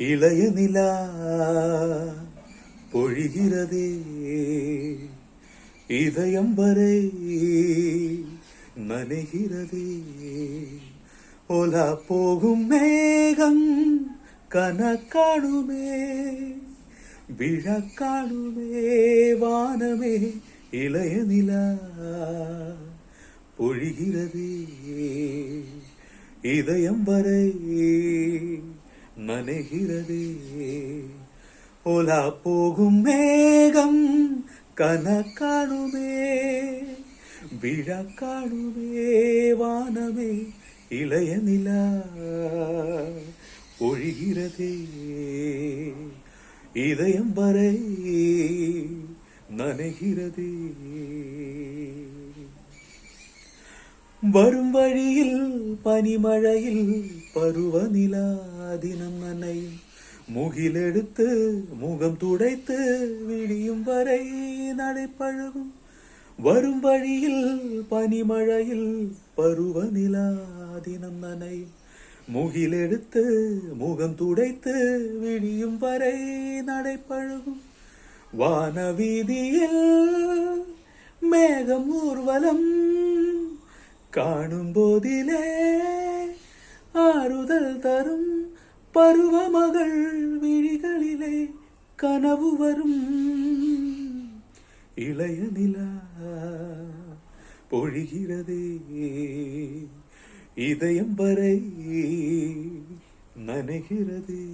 இளைய நிலா பொழிகிறதே. இதயம் வரை நனைகிறதே. ஒலா போகும் மேகம் கனக்காணுமே விழக்காணுமே வானமே. இளைய நிலா பொழிகிறதே. இதயம் வரை நனைகிறதே ஓலா போகும் மேகம் கனக்காணுமே விழக்காணுமே வானமே இளைய நிலா ஒழிகிறதே. இதயம் வரை நனைகிறதே. வரும் வழியில் பனிமழையில் பருவநிலா தினம் நனையும் முகிலெடுத்து முகம் துடைத்து விடியும் வரை நடைப்பழகும் வரும் வழியில் பனிமழையில் பருவநிலா தினம் நனையும் முகிலெடுத்து முகம் துடைத்து விடியும் வரை நடைப்பழகும் வானவீதியில் மேகம் ஊர்வலம் காணும் போதிலே ஆறுதல் தரும் பருவமகள் விழிகளிலே கனவு வரும். இளைய நிலா பொழிகிறதே இதயம் வரை நனைகிறதே.